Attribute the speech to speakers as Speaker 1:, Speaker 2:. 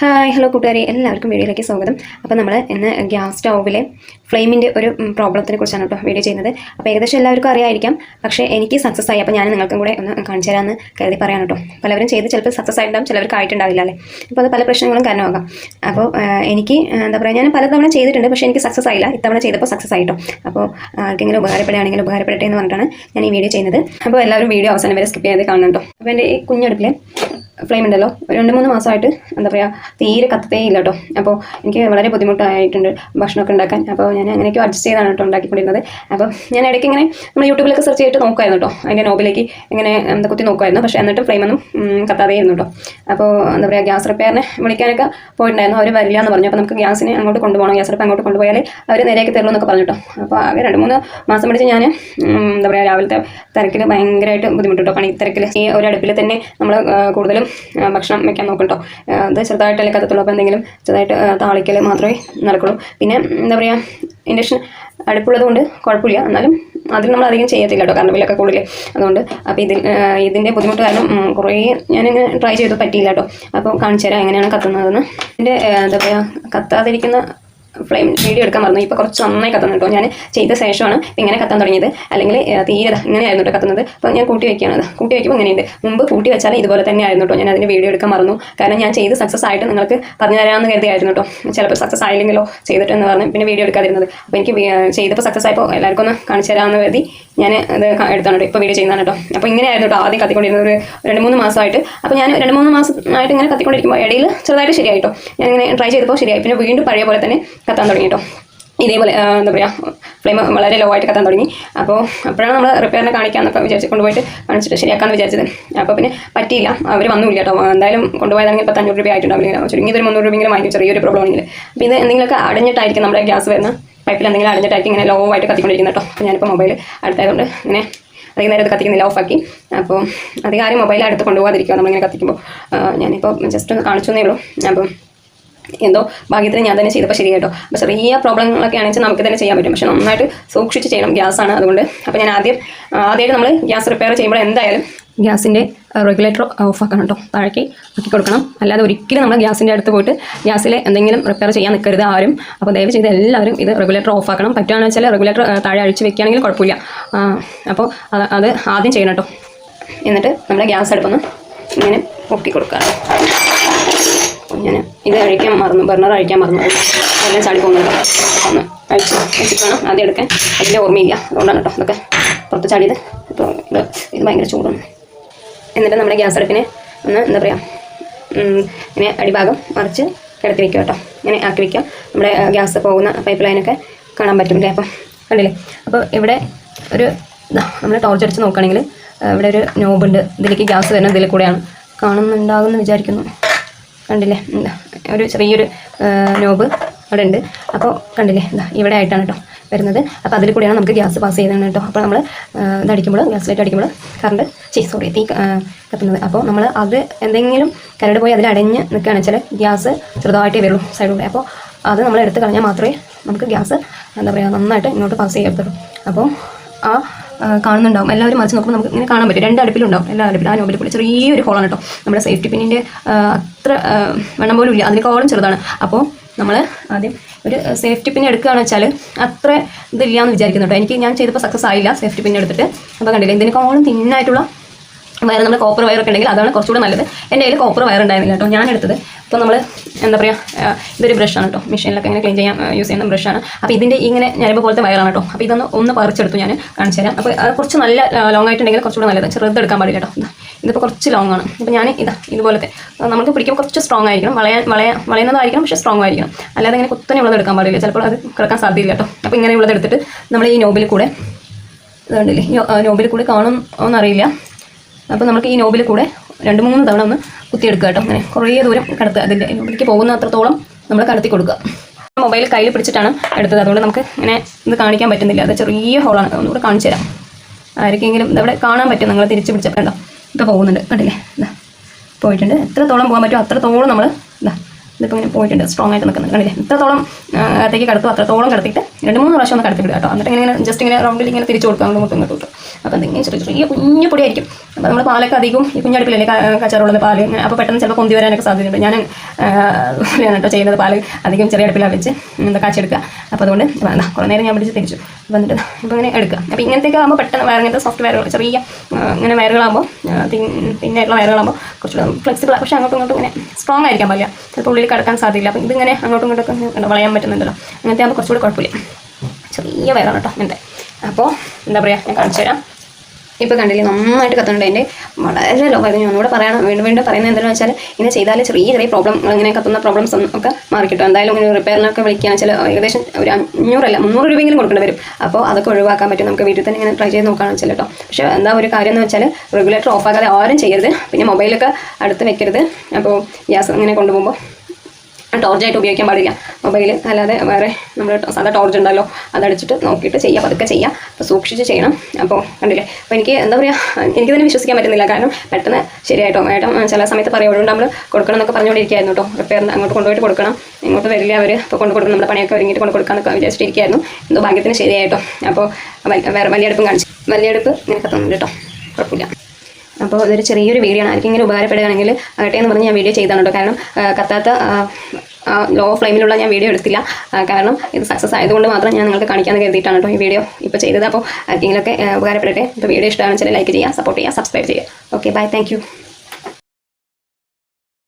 Speaker 1: Hi hello കൂട്ടുകാരെ. എല്ലാവർക്കും വീഡിയോയിലേക്ക് സ്വാഗതം. അപ്പോൾ നമ്മൾ ഇന്ന് ഗ്യാസ് സ്റ്റൗവിലെ ഫ്ലെയിമിന്റെ ഒരു പ്രോബ്ലത്തിനെ കുറിച്ചാണ് കേട്ടോ വീഡിയോ ചെയ്യുന്നത്. അപ്പോൾ ഏകദേശം എല്ലാവർക്കും അറിയായിരിക്കാം. പക്ഷേ എനിക്ക് സക്സസ് ആയി. അപ്പോൾ ഞാൻ നിങ്ങൾക്കും കൂടെ ഒന്ന് കാണിച്ചു തരാമെന്ന് കരുതി പറയാൻ കേട്ടോ പലവരും ചെയ്ത് ചിലപ്പോൾ സക്സസ് ആയിട്ടുണ്ടാവും ചിലവർക്ക് ആയിട്ടുണ്ടാവില്ല അല്ലേ? അപ്പോൾ അത് പല പ്രശ്നങ്ങളും കാരണമാകാം. അപ്പോൾ എനിക്ക് എന്താ പറയുക ഞാൻ പലതവണ ചെയ്തിട്ടുണ്ട് പക്ഷേ എനിക്ക് സക്സസ് ആയില്ല. ഇത്തവണ ചെയ്തപ്പോൾ സക്സസ് ആയിട്ടോ അപ്പോൾ ആർക്കെങ്കിലും ഉപകാരപ്പെടുകയാണെങ്കിൽ ഉപകാരപ്പെടട്ടെ എന്ന് പറഞ്ഞിട്ടാണ് ഞാൻ ഈ വീഡിയോ ചെയ്യുന്നത്. അപ്പോൾ എല്ലാവരും വീഡിയോ അവസാനം വരെ സ്കിപ്പ് ചെയ്ത് കാണണം അപ്പോൾ എന്റെ ഈ കുഞ്ഞടുപ്പിലെ ഫ്ലെയിം ഉണ്ടല്ലോ. രണ്ട് മൂന്ന് മാസമായിട്ട് എന്താ പറയുക തീരെ കത്തേ ഇല്ല കേട്ടോ അപ്പോൾ എനിക്ക് വളരെ ബുദ്ധിമുട്ടായിട്ടുണ്ട് ഭക്ഷണമൊക്കെ ഉണ്ടാക്കാൻ. അപ്പോൾ ഞാൻ അങ്ങനെയൊക്കെ അഡ്ജസ്റ്റ് ചെയ്താണ് കേട്ടോ ഉണ്ടാക്കിക്കൊണ്ടിരുന്നത്. അപ്പോൾ ഞാൻ ഇടയ്ക്ക് ഇങ്ങനെ നമ്മൾ യൂട്യൂബിലൊക്കെ സെർച്ച് ചെയ്തിട്ട് നോക്കുമായിരുന്നു കേട്ടോ അതിന്റെ നോബിലേക്ക് ഇങ്ങനെ എന്താ കുത്തി നോക്കുമായിരുന്നു പക്ഷേ എന്നിട്ട് ഫ്ലെയിമൊന്നും ഇരുന്നു കേട്ടോ അപ്പോൾ എന്താ പറയുക ഗ്യാസ് റിപ്പയറിനെ വിളിക്കാനൊക്കെ പോയിട്ടുണ്ടായിരുന്നു. അവർ വരില്ല എന്ന് പറഞ്ഞു. അപ്പോൾ നമുക്ക് ഗ്യാസിനെ അങ്ങോട്ട് കൊണ്ടുപോകണം. ഗ്യാസ് റിപ്പയർ അങ്ങോട്ട് കൊണ്ടുപോയാലേ അവർ നേരെയൊക്കെ തരുള്ളൂ എന്നൊക്കെ പറഞ്ഞു കേട്ടോ അപ്പോൾ ആകെ രണ്ട് മൂന്ന് മാസം പിടിച്ച് ഞാൻ എന്താ പറയുക രാവിലത്തെ തിരക്കിൽ ഭയങ്കരമായിട്ട് ബുദ്ധിമുട്ട് കേട്ടോ പണി തിരക്കിൽ ഈ ഒരു അടുപ്പിൽ തന്നെ നമ്മൾ കൂടുതലും ഭക്ഷണം വെക്കാൻ നോക്കണ്ടോ? കേട്ടോ അത് ചെറുതായിട്ടല്ലേ കത്തത്തുള്ളൂ. അപ്പോൾ എന്തെങ്കിലും ചെറുതായിട്ട് താളിക്കൽ മാത്രമേ നടക്കുള്ളൂ. പിന്നെ എന്താ പറയുക ഇൻഡക്ഷൻ അടുപ്പുള്ളത് കൊണ്ട് കുഴപ്പമില്ല. എന്നാലും അതിൽ നമ്മൾ അധികം ചെയ്യത്തില്ല കേട്ടോ. കാരണം വിലൊക്കെ കൂടുതൽ അതുകൊണ്ട് അപ്പോൾ ഇതിൽ ഇതിന്റെ ബുദ്ധിമുട്ട് കാരണം കുറേ ഞാനിങ്ങനെ ട്രൈ ചെയ്തു പറ്റിയില്ല കേട്ടോ. അപ്പോൾ കാണിച്ചു തരാം എങ്ങനെയാണ് കത്തുന്നതെന്ന്. ഇതിന്റെ എന്താ പറയുക കത്താതിരിക്കുന്ന ഫ്ലെയിം വീഡിയോ എടുക്കാൻ മറന്നു. ഇപ്പോൾ കുറച്ച് നന്നായി കത്തുന്നു കേട്ടോ. ഞാൻ ചെയ്ത ശേഷമാണ് ഇങ്ങനെ കത്താൻ തുടങ്ങിയത്. അല്ലെങ്കിൽ തീരെ ഇങ്ങനെ ഇങ്ങനെയായിരുന്നു കേട്ടോ കത്തുന്നത്. അപ്പോൾ ഞാൻ കൂട്ടി വയ്ക്കുകയാണ്. കൂട്ടി വയ്ക്കുമ്പോൾ ഇങ്ങനെയുണ്ട്. മുമ്പ് കൂട്ടി വെച്ചാൽ ഇതുപോലെ തന്നെ ആയിരുന്നു കേട്ടോ. ഞാൻ അതിന്റെ വീഡിയോ എടുക്കാൻ മറന്നു. കാരണം ഞാൻ ചെയ്ത് സക്സസ് ആയിട്ട് നിങ്ങൾക്ക് പറഞ്ഞു തരാമെന്ന് കരുതിയായിരുന്നു കേട്ടോ. ചിലപ്പോൾ സക്സസ് ആയില്ലെങ്കിലോ ചെയ്തിട്ടെന്ന് പറഞ്ഞ് പിന്നെ വീഡിയോ എടുക്കാതിരുന്നത്. അപ്പോൾ എനിക്ക് ചെയ്തപ്പോൾ സക്സസ് ആയപ്പോൾ എല്ലാവർക്കും ഒന്ന് കാണിച്ചു തരാമെന്ന് കരുതി ഞാൻ ക- എടുത്താണ് കേട്ടോ. ഇപ്പോൾ വീഡിയോ ചെയ്യുന്നതാണ് കേട്ടോ. അപ്പോൾ ഇങ്ങനെയായിരുന്നു കേട്ടോ ആദ്യം കത്തിക്കൊണ്ടിരുന്നത്. ഒരു രണ്ട് മൂന്ന് മാസമായിട്ട്. അപ്പോൾ ഞാൻ രണ്ട് മൂന്ന് മാസമായിട്ട് ഇങ്ങനെ കത്തിക്കൊണ്ടിരിക്കുമ്പോൾ ഇടയിൽ ചെറുതായിട്ട് ശരിയായിട്ടോ ഞാൻ ഇങ്ങനെ ട്രൈ ചെയ്തപ്പോൾ ശരിയായി. പിന്നെ വീണ്ടും പഴയ പോലെ തന്നെ കത്താൻ തുടങ്ങി കേട്ടോ ഇതേപോലെ എന്താ പറയുക ഫ്ലെയിം വളരെ ലോ ആയിട്ട് കത്താൻ തുടങ്ങി. അപ്പോൾ അപ്പോഴാണ് നമ്മൾ റിപ്പയറിനെ കാണിക്കാമെന്നൊക്കെ വിചാരിച്ച് കൊണ്ടുപോയിട്ട് കാണിച്ചിട്ട് ശരിയാക്കാമെന്ന് വിചാരിച്ചത്. അപ്പോൾ പിന്നെ പറ്റിയില്ല. അവർ വന്നില്ല കേട്ടോ. എന്തായാലും കൊണ്ടുപോയതാണെങ്കിൽ പത്ത് അഞ്ഞൂറ് രൂപ ആയിട്ടുണ്ടാവില്ല ചുരുങ്ങിയതൊരു മുന്നൂറ് രൂപയെങ്കിലും വാങ്ങിക്കും. ചെറിയൊരു പ്രോബ്ലം ആണെങ്കിൽ. അപ്പോൾ ഇത് എന്തെങ്കിലുമൊക്കെ അടഞ്ഞിട്ടായിരിക്കും നമ്മുടെ ഗ്യാസ് വരുന്ന പൈപ്പിൽ എന്തെങ്കിലും അടഞ്ഞിട്ടായിരിക്കും ഇങ്ങനെ ലോ ആയിട്ട് കത്തിക്കൊണ്ടിരിക്കുന്നത് കേട്ടോ. അപ്പോൾ ഞാനിപ്പോൾ മൊബൈൽ അടുത്തായതുകൊണ്ട് ഇങ്ങനെ അധികം നേരം അത് കത്തിക്കുന്നില്ല ഓഫാക്കി അപ്പോൾ അധികം ആരും മൊബൈൽ അടുത്ത് കൊണ്ടുപോകാതിരിക്കുക നമ്മളിങ്ങനെ കത്തിക്കുമ്പോൾ ഞാനിപ്പോൾ ജസ്റ്റ് ഒന്ന് കാണിച്ചു എന്നേ ഉള്ളൂ. അപ്പം എന്തോ ഭാഗ്യത്തിന് ഞാൻ തന്നെ ചെയ്തപ്പോൾ ശരി കേട്ടോ അപ്പോൾ ചെറിയ പ്രോബ്ലങ്ങളൊക്കെ ആണെങ്കിൽ നമുക്ക് തന്നെ ചെയ്യാൻ പറ്റും. പക്ഷേ നന്നായിട്ട് സൂക്ഷിച്ച് ചെയ്യണം ഗ്യാസാണ് അതുകൊണ്ട്. അപ്പോൾ ഞാൻ ആദ്യം ആദ്യമായിട്ട് നമ്മൾ ഗ്യാസ് റിപ്പയർ ചെയ്യുമ്പോൾ എന്തായാലും ഗ്യാസിന്റെ റെഗുലേറ്റർ ഓഫ് ആക്കണം കേട്ടോ. താഴേക്ക് ആക്കി കൊടുക്കണം. അല്ലാതെ ഒരിക്കലും നമ്മൾ ഗ്യാസിന്റെ അടുത്ത് പോയിട്ട് ഗ്യാസിൽ എന്തെങ്കിലും റിപ്പയർ ചെയ്യാൻ നിൽക്കരുത് ആരും. അപ്പോൾ ദയവ് ചെയ്ത് എല്ലാവരും ഇത് റെഗുലേറ്റർ ഓഫ് ആക്കണം പറ്റുകയാണെന്ന് വെച്ചാൽ റെഗുലേറ്റർ താഴെ അഴിച്ച് വെക്കുകയാണെങ്കിൽ കുഴപ്പമില്ല. അപ്പോൾ അത് ആദ്യം ചെയ്യണം കേട്ടോ. എന്നിട്ട് നമ്മുടെ ഗ്യാസ് അടുപ്പൊന്ന് ഇങ്ങനെ പൊക്കി കൊടുക്കുക ഞാൻ ഇത് അഴിക്കാൻ മറന്നു. ബർണർ അഴിക്കാൻ മറന്നു. എല്ലാം ചാടി പോകുന്നുണ്ട് ഒന്ന് അഴിച്ച് വെച്ചിട്ട് വേണം. ആദ്യം എടുക്കാൻ. അതിന്റെ ഓർമ്മയില്ല അതുകൊണ്ടാണ് കേട്ടോ ഇതൊക്കെ പുറത്ത് ചാടിയത്. ഇപ്പോൾ ഇത് ഇത് ഭയങ്കര ചൂടാണ്. എന്നിട്ട് നമ്മുടെ ഗ്യാസ് അടുപ്പിനെ ഒന്ന് എന്താ പറയുക ഇങ്ങനെ അടിഭാഗം മറിച്ച് കിടത്തി വെക്കുക കേട്ടോ. ഇങ്ങനെ ആക്കി വെക്കുക. നമ്മുടെ ഗ്യാസ് പോകുന്ന പൈപ്പ് ലൈനൊക്കെ കാണാൻ പറ്റും അല്ലേ? അപ്പം കണ്ടില്ലേ? അപ്പോൾ ഇവിടെ ഒരു നമ്മൾ ടോർച്ച് അടിച്ച് നോക്കുകയാണെങ്കിൽ ഇവിടെ ഒരു നോബുണ്ട് ഇതിലേക്ക് ഗ്യാസ് വരുന്ന ഇതിൽ കൂടെയാണ്. കാണുന്നുണ്ടാകുമെന്ന് വിചാരിക്കുന്നു. കണ്ടില്ലേ? എന്താ ഒരു ചെറിയൊരു നോബ് അവിടെ ഉണ്ട് അപ്പോൾ കണ്ടില്ലേ? എന്താ ഇവിടെ ആയിട്ടാണ് കേട്ടോ വരുന്നത്. അപ്പോൾ അതിൽ കൂടിയാണ് നമുക്ക് ഗ്യാസ് പാസ് ചെയ്യുന്നത് കേട്ടോ അപ്പോൾ നമ്മൾ ഇതടിക്കുമ്പോൾ ലൈറ്റ് അടിക്കുമ്പോൾ കറണ്ട് ചീ സോറി തീ കത്തുന്നത്. അപ്പോൾ നമ്മൾ അത് എന്തെങ്കിലും കരട് പോയി അതിൽ അടഞ്ഞ് നിൽക്കുകയാണെന്ന് വെച്ചാൽ ഗ്യാസ് ചെറുതായിട്ടേ വരുള്ളൂ സൈഡിലൂടെ. അപ്പോൾ അത് നമ്മൾ എടുത്ത് കളഞ്ഞാൽ മാത്രമേ നമുക്ക് ഗ്യാസ് എന്താ പറയുക നന്നായിട്ട് ഇങ്ങോട്ട് പാസ് ചെയ്യത്തുള്ളൂ. അപ്പോൾ ആ, കാണുന്നുണ്ടാവും. എല്ലാവരും മറിച്ച് നോക്കുമ്പോൾ നമുക്ക് ഇങ്ങനെ കാണാൻ പറ്റും. രണ്ട് അടുപ്പിലുണ്ടാവും. എല്ലാ അടുപ്പിലും. ആ കൂടി ചെറിയൊരു ഹോളാണ് കേട്ടോ നമ്മുടെ സേഫ്റ്റി പിന്നിന്റെ അത്ര വേണം പോലും ഇല്ല. അതിനേക്കാളും ചെറുതാണ്. അപ്പോൾ നമ്മൾ ആദ്യം ഒരു സേഫ്റ്റി പിൻ എടുക്കുകയാണെന്ന് വെച്ചാൽ അത്ര ഇതില്ല എന്ന് വിചാരിക്കുന്നു എനിക്ക് ഞാൻ ചെയ്തപ്പോൾ സക്സസ് ആയില്ല സേഫ്റ്റി പിൻ എടുത്തിട്ട്. അപ്പോൾ കണ്ടില്ലേ? ഇതിനേക്കാളും തിന്നായിട്ടുള്ള വയർ നമ്മൾ കോപ്പർ വയറൊക്കെ ഉണ്ടെങ്കിൽ അതാണ് കുറച്ചുകൂടെ നല്ലത്. എന്റെ കയ്യിൽ കോപ്പർ വയർ ഉണ്ടായിരുന്നില്ല കേട്ടോ. ഞാൻ എടുത്തത്. ഇപ്പോൾ നമ്മൾ എന്താ പറയുക ഇതൊരു ബ്രഷാണ് കേട്ടോ. മെഷീനിലൊക്കെ ഇങ്ങനെ ക്ലീൻ ചെയ്യാൻ യൂസ് ചെയ്യുന്ന ബ്രഷാണ് അപ്പോൾ ഇതിന്റെ ഇങ്ങനെ ഞരമ്പ് പോലത്തെ വയറാണ് കേട്ടോ. അപ്പോൾ ഇതൊന്ന് ഒന്ന് പറിച്ചെടുത്തു ഞാൻ കാണിച്ചു തരാം. അപ്പോൾ അത് കുറച്ച് നല്ല ലോങ് ആയിട്ടുണ്ടെങ്കിൽ കുറച്ചുകൂടെ നല്ലത്. ചെറുതെടുക്കാൻ പാടില്ല കേട്ടോ. ഇതാ ഇതിപ്പോൾ കുറച്ച് ലോങ് ആണ്. അപ്പോൾ ഞാൻ ഇതാ ഇതുപോലത്തെ നമുക്ക് പിടിക്കുമ്പോൾ കുറച്ച് സ്ട്രോങ് ആയിരിക്കണം. വളയാൻ വളയ വളയുന്നതായിരിക്കണം പക്ഷേ സ്ട്രോങ് ആയിരിക്കണം. അല്ലാതെ ഇങ്ങനെ കുത്തനെ ഉള്ളത് എടുക്കാൻ പാടില്ല. ചിലപ്പോൾ അത് കിടക്കാൻ സാധ്യതയില്ല കേട്ടോ. അപ്പോൾ ഇങ്ങനെയുള്ളത് എടുത്തിട്ട് നമ്മൾ ഈ നോബിൽ കൂടെ ഇതുണ്ടല്ലേ നോബിൽ കൂടെ കാണും എന്നറിയില്ല. അപ്പോൾ നമുക്ക് ഈ നോബിൽ കൂടെ രണ്ട് മൂന്ന് തവണ ഒന്ന് കുത്തിയെടുക്കുക കേട്ടോ. അങ്ങനെ കുറേ ദൂരം കടത്തുക അതിന്റെ നോബിലേക്ക് പോകുന്ന അത്രത്തോളം നമ്മൾ കടത്തി കൊടുക്കുക. മൊബൈൽ കയ്യിൽ പിടിച്ചിട്ടാണ് എടുത്തത്. അതുകൊണ്ട് നമുക്ക് ഇങ്ങനെ ഇത് കാണിക്കാൻ പറ്റുന്നില്ല. അത് ചെറിയ ഹോളാണ് ഒന്നുകൂടെ കാണിച്ചു തരാം. ആർക്കെങ്കിലും ഇവിടെ കാണാൻ പറ്റും. നിങ്ങൾ തിരിച്ച് പിടിച്ചപ്പോൾ കണ്ടോ? ഇപ്പോൾ പോകുന്നുണ്ട്. കണ്ടില്ലേ? ഇതാ പോയിട്ടുണ്ട്. എത്രത്തോളം പോകാൻ പറ്റുമോ അത്രത്തോളം നമ്മൾ ഇതാ ഇതിപ്പോൾ ഇങ്ങനെ പോയിട്ടുണ്ട്. സ്ട്രോങ് ആയിട്ട് നിൽക്കുന്നത് കണ്ടില്ലേ? എത്രത്തോളം അകത്തേക്ക് കടത്തും. അത്രത്തോളം കടത്തിയിട്ട് രണ്ട് മൂന്ന് പ്രാവശ്യം ഒന്ന് കടത്തി വിടുക കേട്ടോ. എന്നിട്ട് ഇങ്ങനെ ജസ്റ്റ് ഇങ്ങനെ റൗണ്ടിൽ ഇങ്ങനെ തിരിച്ചു കൊടുക്കാം അങ്ങോട്ട് ഇങ്ങോട്ട്. അപ്പോൾ എന്തെങ്കിലും ചെറിയ ചെറിയ കുഞ്ഞു പൊടിയായിരിക്കും. അപ്പോൾ നമ്മൾ പാലൊക്കെ അധികം ഈ കുഞ്ഞടുപ്പിലല്ലേ കച്ചറുള്ളത് പാൽ അപ്പോൾ പെട്ടെന്ന് ചിലപ്പോൾ പൊന്തി വരാനൊക്കെ സാധ്യതയുണ്ട്. ഞാൻ കേട്ടോ ചെയ്യുന്നത്. പാൽ അധികം ചെറിയ അടുപ്പിലാണ് വെച്ച് എന്താ കാച്ചെടുക്കുക അപ്പോൾ അതുകൊണ്ട് എന്താ കുറേ നേരം ഞാൻ പിടിച്ച് തിരിച്ചു. വന്നിട്ട് അപ്പോൾ ഇങ്ങനെ എടുക്കുക. അപ്പോൾ ഇങ്ങനത്തെയൊക്കെ ആകുമ്പോൾ പെട്ടെന്ന് വേറെ ഇങ്ങനത്തെ സോഫ്റ്റ് വയറുകൾ ചെറിയ ഇങ്ങനെ വയറുകളാകുമ്പോൾ പിന്നെയുള്ള വയറുകളാകുമ്പോൾ കുറച്ചുകൂടെ ഫ്ലെക്സിബിൾ പക്ഷേ അങ്ങോട്ടും ഇങ്ങോട്ടും ഇങ്ങനെ സ്ട്രോങ് ആയിരിക്കാൻ പറ്റില്ല ചിലപ്പോൾ ഉള്ളിൽ കിടക്കാൻ സാധ്യതയില്ല. അപ്പോൾ ഇതിങ്ങനെ അങ്ങോട്ടും ഇങ്ങോട്ടും ഇങ്ങനെ വളയാൻ പറ്റുന്നുണ്ടല്ലോ. അങ്ങനത്തെ ആകുമ്പോൾ കുറച്ചുകൂടി കുഴപ്പമില്ല. ചെറിയ വയറാണ് കേട്ടോ അങ്ങനത്തെ അപ്പോൾ എന്താ പറയുക ഞാൻ കാണിച്ചു തരാം. ഇപ്പോൾ കണ്ടില്ലേ നന്നായിട്ട് കത്തുന്നുണ്ട് എന്റെ വളരെ ലോ ആയിരുന്നു. ഒന്നുകൂടെ പറയണം വീണ്ടും വീണ്ടും പറയുന്നത് എന്താണെന്ന് വെച്ചാൽ ഇങ്ങനെ ചെയ്താൽ ചെറിയ ചെറിയ പ്രോബ്ലം ഇങ്ങനെ കത്തുന്ന പ്രോബ്ലംസ് ഒക്കെ മാറി കിട്ടും. എന്തായാലും ഇങ്ങനെ റിപ്പയറിനൊക്കെ വിളിക്കുകയാണെന്ന് വെച്ചാൽ ഏകദേശം ഒരു അഞ്ഞൂറല്ല മുന്നൂറ് രൂപയെങ്കിലും കൊടുക്കേണ്ടി വരും. അപ്പോൾ അതൊക്കെ ഒഴിവാക്കാൻ പറ്റും. നമുക്ക് വീട്ടിൽ തന്നെ ഇങ്ങനെ ട്രൈ ചെയ്ത് നോക്കുകയാണെന്ന് വെച്ചാൽ കേട്ടോ പക്ഷേ എന്താ ഒരു കാര്യം എന്ന് വെച്ചാൽ റെഗുലേറ്റർ ഓഫ് ആക്കാതെ ആരും ചെയ്യരുത്. പിന്നെ മൊബൈലൊക്കെ അടുത്ത് വെക്കരുത്. അപ്പോൾ ഗ്യാസ് ഇങ്ങനെ കൊണ്ടുപോകുമ്പോൾ ടോർച്ചായിട്ട് ഉപയോഗിക്കാൻ പാടില്ല. മൊബൈൽ അല്ലാതെ വേറെ നമ്മൾ സാധാ ടോർച്ച് ഉണ്ടല്ലോ അതടിച്ചിട്ട് നോക്കിയിട്ട് ചെയ്യുക പതുക്കെ ചെയ്യുക അപ്പോൾ സൂക്ഷിച്ച് ചെയ്യണം. അപ്പോൾ കണ്ടില്ലേ? അപ്പോൾ എനിക്ക് എന്താ പറയുക എനിക്ക് തന്നെ വിശ്വസിക്കാൻ പറ്റുന്നില്ല. കാരണം പെട്ടെന്ന് ശരിയായിട്ടോ? ഏട്ടം ചില സമയത്ത് പറയുള്ളൂ നമ്മൾ കൊടുക്കണം എന്നൊക്കെ പറഞ്ഞുകൊണ്ടിരിക്കുകയായിരുന്നു കേട്ടോ. റിപ്പയറിന് അങ്ങോട്ട് കൊണ്ടുപോയിട്ട് കൊടുക്കണം. ഇങ്ങോട്ട് വരില്ല അവർ അപ്പോൾ കൊണ്ട് കൊടുക്കണം. നമ്മുടെ പണിയൊക്കെ ഒരുങ്ങിയിട്ട് കൊണ്ട് കൊടുക്കാമെന്നൊക്കെ വിചാരിച്ചിട്ടിരിക്കുകയായിരുന്നു. എന്തോ ഭാഗ്യത്തിന് ശരിയായിട്ടോ. അപ്പോൾ വേറെ വലിയ അടുപ്പും കാണിച്ചു വലിയ അടുപ്പ് നിനക്ക് തന്നിട്ടോ കുഴപ്പമില്ല. അപ്പോൾ ഇതൊരു ചെറിയൊരു വീഡിയോ ആണ്. ആർക്കെങ്കിലും ഉപകാരപ്പെടുകയാണെങ്കിൽ ആകട്ടെ എന്ന് പറഞ്ഞ് ഞാൻ വീഡിയോ ചെയ്താണ് കേട്ടോ. കാരണം കത്താത്ത ലോ ഫ്ലെയിമിലുള്ള ഞാൻ വീഡിയോ എടുത്തില്ല. കാരണം ഇത് സക്സസ് ആയതുകൊണ്ട് മാത്രം ഞാൻ നിങ്ങൾക്ക് കാണിക്കാൻ കരുതിയിട്ടാണ് കേട്ടോ ഈ വീഡിയോ ഇപ്പോൾ ചെയ്തത്. അപ്പോൾ ആർക്കെങ്കിലുമൊക്കെ ഉപകാരപ്പെടട്ടെ. ഇപ്പോൾ വീഡിയോ ഇഷ്ടമാണെന്ന് വെച്ചാൽ ലൈക്ക് ചെയ്യുക സപ്പോർട്ട് ചെയ്യുക സബ്സ്ക്രൈബ് ചെയ്യുക. Okay bye thank